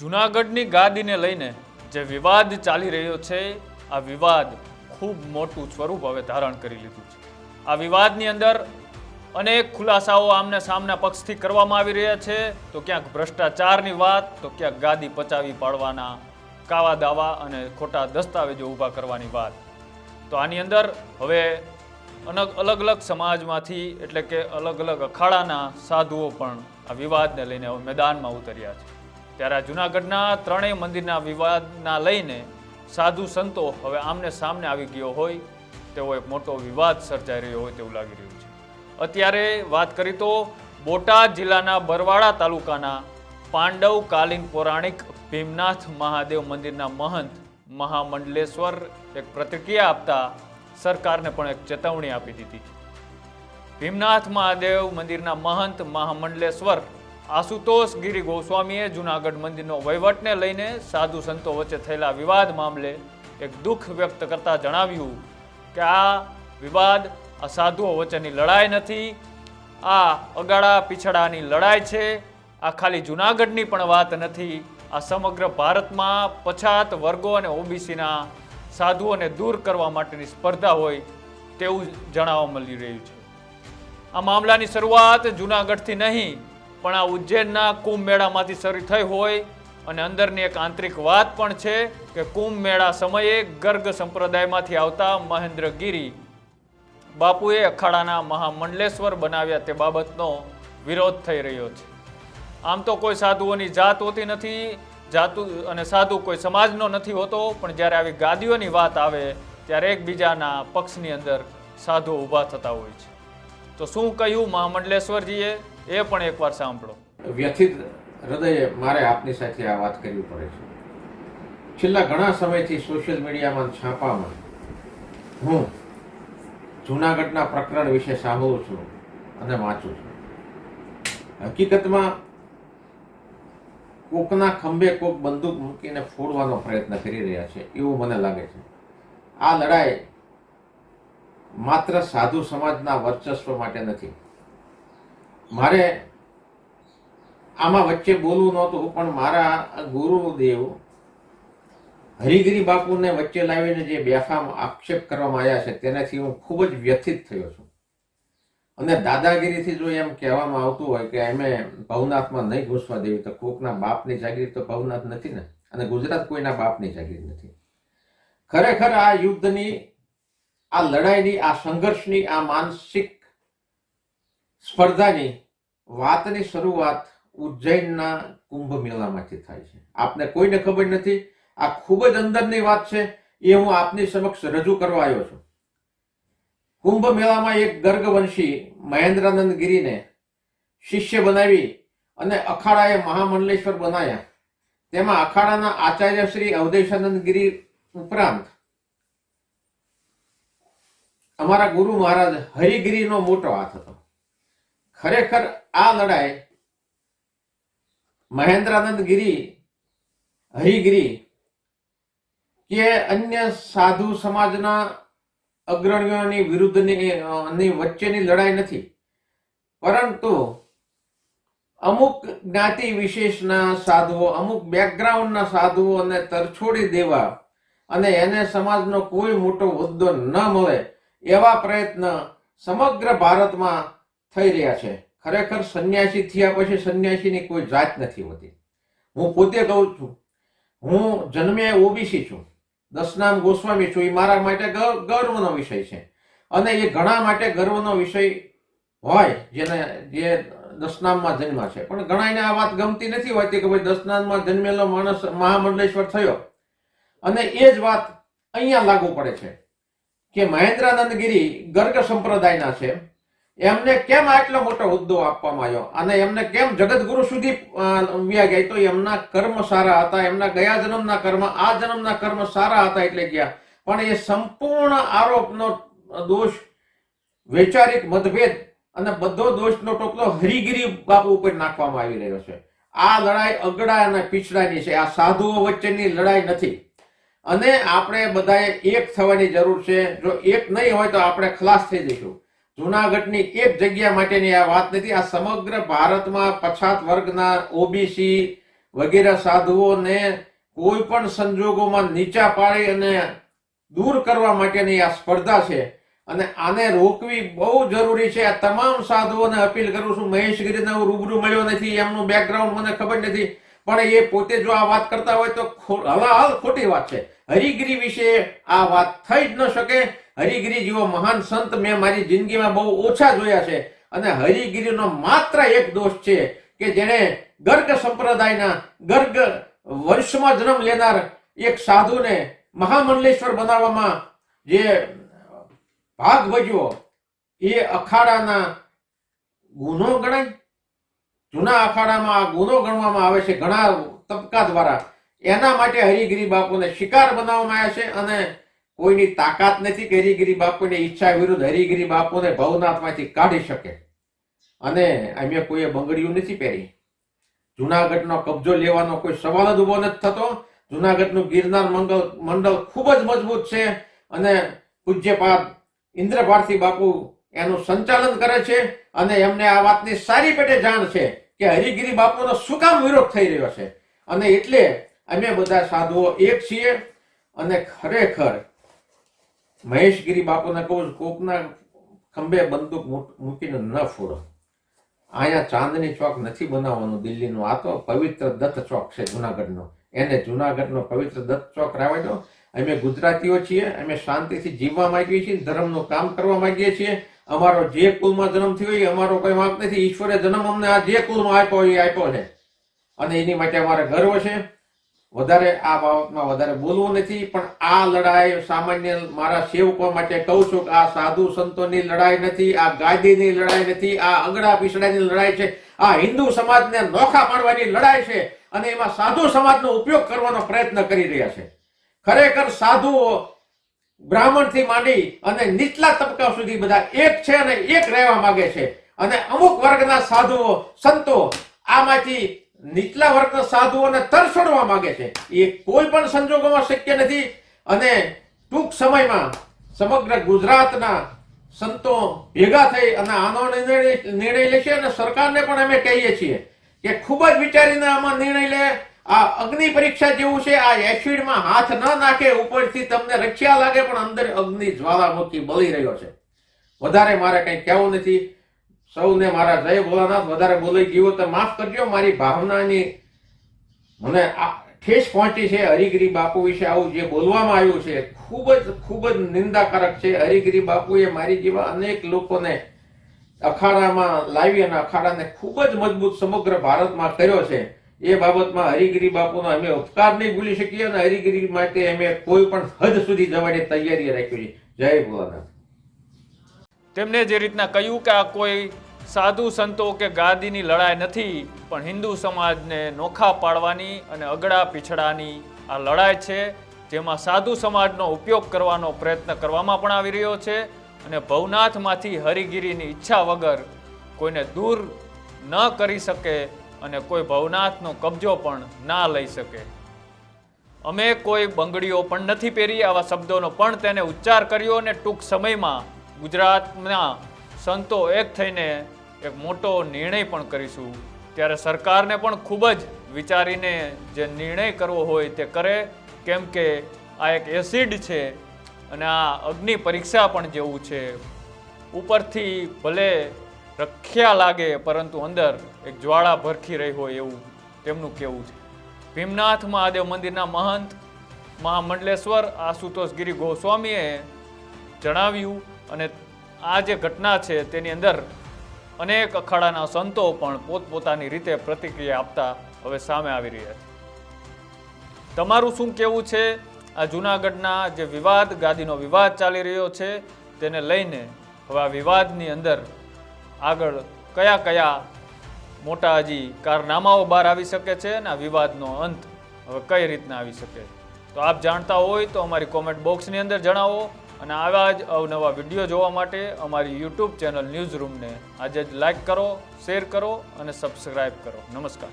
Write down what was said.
જૂનાગઢની ગાદીને લઈને જે વિવાદ ચાલી રહ્યો છે, આ વિવાદ ખૂબ મોટું સ્વરૂપ હવે ધારણ કરી લીધું છે. આ વિવાદની અંદર અનેક ખુલાસાઓ આમને સામના પક્ષથી કરવામાં આવી રહ્યા છે. તો ક્યાંક ભ્રષ્ટાચારની વાત, તો ક્યાંક ગાદી પચાવી પાડવાના કાવા દાવા અને ખોટા દસ્તાવેજો ઊભા કરવાની વાત. તો આની અંદર હવે અલગ અલગ અલગ સમાજમાંથી એટલે કે અલગ અલગ અખાડાના સાધુઓ પણ આ વિવાદને લઈને હવે મેદાનમાં ઉતર્યા છે. ત્યારે જૂનાગઢના ત્રણેય મંદિરના વિવાદના લઈને સાધુ સંતો હવે આમને સામને આવી ગયો હોય, તેવો એક મોટો વિવાદ સર્જાઈ રહ્યો હોય તેવું લાગી રહ્યું છે. અત્યારે વાત કરી તો બોટાદ જિલ્લાના બરવાડા તાલુકાના પાંડવ કાલીન પૌરાણિક ભીમનાથ મહાદેવ મંદિરના મહંત મહામંડલેશ્વર એક પ્રતિક્રિયા આપતા સરકારને પણ એક ચેતવણી આપી દીધી છે. ભીમનાથ મહાદેવ મંદિરના મહંત મહામંડલેશ્વર આશુતોષ ગિરી ગોસ્વામીએ જૂનાગઢ મંદિરનો વહીવટને લઈને સાધુ સંતો વચ્ચે થયેલા વિવાદ મામલે એક દુઃખ વ્યક્ત કરતા જણાવ્યું કે આ વિવાદ આ સાધુઓ વચ્ચેની લડાઈ નથી, આ અગાડા પીછડાની લડાઈ છે, આ ખાલી જૂનાગઢની પણ વાત નથી, આ સમગ્ર ભારતમાં પછાત વર્ગો અને ઓબીસીના સાધુઓને દૂર કરવા માટેની સ્પર્ધા હોય તેવું જણાવવા મળી રહ્યું છે. આ મામલાની શરૂઆત જૂનાગઢથી નહીં પણ આ ઉજ્જૈનના કુંભ મેળામાંથી શરૂ થઈ હોય અને અંદરની એક આંતરિક વાત પણ છે કે કુંભ મેળા સમયે ગર્ગ સંપ્રદાયમાંથી આવતા મહેન્દ્રગીરી બાપુએ અખાડાના મહામંડલેશ્વર બનાવ્યા તે બાબતનો વિરોધ થઈ રહ્યો છે. આમ તો કોઈ સાધુઓની જાત હોતી નથી, જાતુ અને સાધુ કોઈ સમાજનો નથી હોતો, પણ જ્યારે આવી ગાદીઓની વાત આવે ત્યારે એકબીજાના પક્ષની અંદર સાધુઓ ઊભા થતા હોય છે. તો શું કહ્યું મહામંડલેશ્વરજીએ? એ પણ એકવાર સાંભળો. વ્યથિત હૃદયે મારે આપની સાથે આ વાત કરવી પડે છે. છેલ્લા ઘણા સમયથી સોશિયલ મીડિયામાં છાપામાં હું જૂનાગઢના પ્રકરણ વિશે સાંભળું છું અને વાંચું છું. હકીકતમાં કોકના ખંભે કોક બંદૂક મૂકીને ફોડવાનો પ્રયત્ન કરી રહ્યા છે, એવું મને લાગે છે. આ લડાઈ માત્ર સાધુ સમાજના વર્ચસ્વ માટે નથી મારે આમાં વચ્ચે બોલવું નહોતું, પણ મારા ગુરુદેવ હરિગીરી બાપુને વચ્ચે લાવીને જે બેફામ આક્ષેપ કરવામાં આવ્યા છે, તેનાથી હું ખૂબ જ વ્યથિત થયો છું. અને દાદાગીરીથી જો એમ કહેવામાં આવતું હોય કે અમે ભવનાથમાં નહીં ઘૂસવા દેવી, તો કોકના બાપની જાગીર તો ભવનાથ નથી ને? અને ગુજરાત કોઈના બાપની જાગીર નથી. ખરેખર આ યુદ્ધની, આ લડાઈની, આ સંઘર્ષની, આ માનસિક સ્પર્ધાની વાતની શરૂઆત ઉજ્જૈનના કુંભ મેળામાંથી થાય છે. આપને કોઈને ખબર નથી, આ ખૂબ જ અંદરની વાત છે, એ હું આપની સમક્ષ રજૂ કરવા આવ્યો છું. કુંભ મેળામાં એક ગર્ગવંશી મહેન્દ્રાનંદ ગિરીને શિષ્ય બનાવી અને અખાડાએ મહામંડલેશ્વર બનાવ્યા તેમાં અખાડાના આચાર્ય શ્રી અવધેશાનંદ ગિરી ઉપરાંત અમારા ગુરુ મહારાજ હરિગીરીનો મોટો હાથ હતો. ખરેખર આ લડાઈ મહેન્દ્રાનંદ ગિરી હરિગીરી કે અન્ય સાધુ સમાજના અગ્રણીઓની વિરુદ્ધની વચ્ચેની લડાઈ નથી. પરંતુ અમુક જ્ઞાતિ વિશેષના સાધુઓ, અમુક બેકગ્રાઉન્ડના સાધુઓને તરછોડી દેવા અને એને સમાજનો કોઈ મોટો હોદ્દો ન મળે એવા પ્રયત્ન સમગ્ર ભારતમાં થઈ રહ્યા છે. ખરેખર સંન્યાસી થયા પછી સંન્યાસીની કોઈ જાત નથી હોતી. હું પોતે કહું છું, હું જન્મે ઓબીસી છું. દસનામ ગોસ્વામી છું. એ મારા માટે ગર્વનો વિષય છે. અને એ ઘણા માટે ગર્વનો વિષય હોય, જેને, જે દસનામમાં જન્મ છે. પણ ઘણાને આ વાત ગમતી નથી હોતી કે ભાઈ દસનામમાં જન્મેલો માણસ મહામંડલેશ્વર થયો. અને એ જ વાત અહીંયા લાગુ પડે છે કે મહેન્દ્રાનંદ ગિરી ગર્ગ સંપ્રદાયના છે. એમને કેમ આટલો મોટો હોદ્દો આપવામાં આવ્યો? અને એમને કેમ જગતગુરુ સુધી વ્યા ગયા તો એમના કર્મ સારા હતા, એમના ગયા જન્મના કર્મ, આ જન્મના કર્મ સારા હતા એટલે ગયા. પણ એ સંપૂર્ણ આરોપનો દોષ, વૈચારિક મતભેદ અને બધો દોષનો ટોપલો હરિગીરી બાપુ ઉપર નાખવામાં આવી રહ્યો છે. આ લડાઈ અગડા અને પીછડાની છે. આ સાધુઓ વચ્ચેની લડાઈ નથી. અને આપણે બધાએ એક થવાની જરૂર છે. જો એક નહીં હોય તો આપણે ખલાસ થઈ જઈશું. જુનાગઢની એક જગ્યા માટેની આ વાત નથી, આ સમગ્ર ભારતમાં પછાત વર્ગના ઓબીસી વગેરે સાધુઓને કોઈ પણ સંજોગોમાં નીચા પાડી અને દૂર કરવા માટેની આ સ્પર્ધા છે. અને આને રોકવી બહુ જરૂરી છે. આ તમામ સાધુઓને અપીલ કરું છું, મહેશગીરીને હું રૂબરૂ મળ્યો નથી, એમનું બેકગ્રાઉન્ડ મને ખબર નથી. પણ એ પોતે જો આ વાત કરતા હોય તો હલાહલ ખોટી વાત છે. હરિગીરી વિશે આ વાત થઈ જ ન શકે. હરિગીરી જેવો મહાન સંત મેં મારી જિંદગીમાં બહુ ઓછા જોયા છે. અને હરિગીરીનો માત્ર એક દોષ છે કે જેણે ગર્ગ સંપ્રદાયના ગર્ગ વંશમાં જન્મ લેનાર એક સાધુને મહામંડલેશ્વર બનાવવામાં જે ભાગ ભજવો એ અખાડાના ગુનો ગણાય? જૂના અખાડામાં આ ગુનો ગણવામાં આવે છે ઘણા તબકા દ્વારા. એના માટે હરિગીરી બાપુને શિકાર બનાવવામાં આવ્યા છે અને કોઈની તાકાત નથી કે હરિગીરી બાપુની ઈચ્છા વિરુદ્ધ હરિગીરી બાપુને ભવનાથમાંથી કાઢી શકે. અને અમે કોઈએ બંગડીયું નથી પહેરી. જુનાગઢનો કબજો લેવાનો કોઈ સવાલ જ ઊભો નથી થતો. જુનાગઢનું ગિરનાર મંગલ મંડળ ખૂબ જ મજબૂત છે અને પૂજ્યપાદ ઇન્દ્ર ભારતી બાપુ એનું સંચાલન કરે છે અને એમને આ વાતની સારી પેટે જાણ છે કે હરિગીરી બાપુનો શું કામ વિરોધ થઈ રહ્યો છે. અને એટલે અમે બધા સાધુઓ એક છીએ અને ખરેખર મહેશગીરી બાપુને કહું કોકના ખંભે બંદૂક મૂકીને ન ફોડો. અહીંયા ચાંદની ચોક નથી બનાવવાનું દિલ્હીનું. આ તો પવિત્ર દત્ત ચોક છે જુનાગઢનો. એને જુનાગઢનો પવિત્ર દત્ત ચોક રાવડ્યો અમે ગુજરાતીઓ છીએ, અમે શાંતિથી જીવવા માંગીએ છીએ, ધર્મનું કામ કરવા માંગીએ છીએ. અમારો જે કુલમાં જન્મ થયો એ અમારો કોઈ વાંક નથી. ઈશ્વરે જન્મ અમને આ જે કુલમાં આપ્યો એ આપ્યો છે. અને એની માટે અમારે ગર્વ છે. વધારે આ બાબતમાં વધારે બોલવું નથી, પણ આ લડાઈ સામાન્ય મારા સેવકો માટે કહું છું કે આ સાધુ સંતોની લડાઈ નથી, આ ગાદીની લડાઈ નથી, આ અંગડા પીસડાની લડાઈ છે, આ હિન્દુ સમાજને નોખા પાડવાની લડાઈ છે અને એમાં સાધુ સમાજનો ઉપયોગ કરવાનો પ્રયત્ન કરી રહ્યા છે. ખરેખર સાધુઓ બ્રાહ્મણથી માંડી અને નીચલા તબકા સુધી બધા એક છે અને એક રહેવા માંગે છે. અને અમુક વર્ગના સાધુઓ સંતો આમાંથી નીચલા વર્ગના સાધુઓને તરસડવા માંગે છે. એ કોઈ પણ સંજોગોમાં શક્ય નથી. અને ટૂંક સમયમાં સમગ્ર ગુજરાતના સંતો ભેગા થઈ અને આનો નિર્ણય લેશે અને સરકારને પણ અમે કહીએ છીએ કે ખૂબ જ વિચારીને આમાં નિર્ણય લે. આ અગ્નિ પરીક્ષા જેવું છે, આ એસિડમાં હાથ ન નાખે ઉપરથી તમને રક્ષા લાગે, પણ અંદર અગ્નિ જ્વાલામુખી બળી રહ્યો છે. વધારે મારે કંઈ કહેવું નથી. સૌને મારા જય ભોલાનાથ, વધારે બોલાઈ ગયો તો માફ કરજો, મારી ભાવનાની મને આ ઠેસ પહોંચી છે હરિગીરી બાપુ વિશે આવું જે બોલવામાં આવ્યું છે, ખૂબ જ ખૂબ જ નિંદાકારક છે. હરિગીરી બાપુએ મારી જેવા અનેક લોકોને અખાડામાં લાવી અને અખાડાને ખૂબ જ મજબૂત સમગ્ર ભારતમાં કર્યો છે. એ બાબતમાં હરિગીરી બાપુનો અમે ઉપકાર નહીં ભૂલી શકીએ અને હરિગીરી માટે અમે કોઈ પણ હદ સુધી જવાની તૈયારી રાખી છે. જય ભોલાનાથ. તેમને જે રીતના કહ્યું કે આ કોઈ સાધુ સંતો કે ગાદીની લડાઈ નથી, પણ હિન્દુ સમાજને નોખા પાડવાની અને અગડા પીછડાની આ લડાઈ છે, જેમાં સાધુ સમાજનો ઉપયોગ કરવાનો પ્રયત્ન કરવામાં પણ આવી રહ્યો છે અને ભવનાથમાંથી હરિગીરીની ઈચ્છા વગર કોઈને દૂર ન કરી શકે અને કોઈ ભવનાથનો કબજો પણ ના લઈ શકે. અમે કોઈ બંગડીઓ પણ નથી પહેરી, આવા શબ્દોનો પણ તેને ઉચ્ચાર કર્યો અને ટૂંક સમયમાં ગુજરાતના સંતો એક થઈને એક મોટો નિર્ણય પણ કરીશું. ત્યારે સરકારને પણ ખૂબ જ વિચારીને જે નિર્ણય કરવો હોય તે કરે. કેમ કે આ એક એસિડ છે અને આ અગ્નિ પરીક્ષા પણ જેવું છે. ઉપરથી ભલે રખ્યા લાગે, પરંતુ અંદર એક જ્વાળા ભરખી રહી હોય એવું તેમનું કહેવું છે. ભીમનાથ મહાદેવ મંદિરના મહંત મહામંડલેશ્વર આશુતોષ ગિરી ગોસ્વામીએ જણાવ્યું અને આ જે ઘટના છે તેની અંદર અનેક અખાડાના સંતો પણ પોતપોતાની રીતે પ્રતિક્રિયા આપતા હવે સામે આવી રહ્યા છે. તમારું શું કહેવું છે? આ જૂનાગઢના જે વિવાદ, ગાદીનો વિવાદ ચાલી રહ્યો છે, તેને લઈને હવે આ વિવાદની અંદર આગળ કયા કયા મોટા હજી કારનામાઓ બહાર આવી શકે છે અને આ વિવાદનો અંત હવે કઈ રીતના આવી શકે તો આપ જાણતા હોય તો અમારી કોમેન્ટ બોક્સની અંદર જણાવો. અને આવા જ અવનવા વીડિયો જોવા માટે અમારી યુટ્યુબ ચેનલ ન્યૂઝ રૂમને આજે જ લાઈક કરો, શેર કરો અને સબસ્ક્રાઈબ કરો. નમસ્કાર.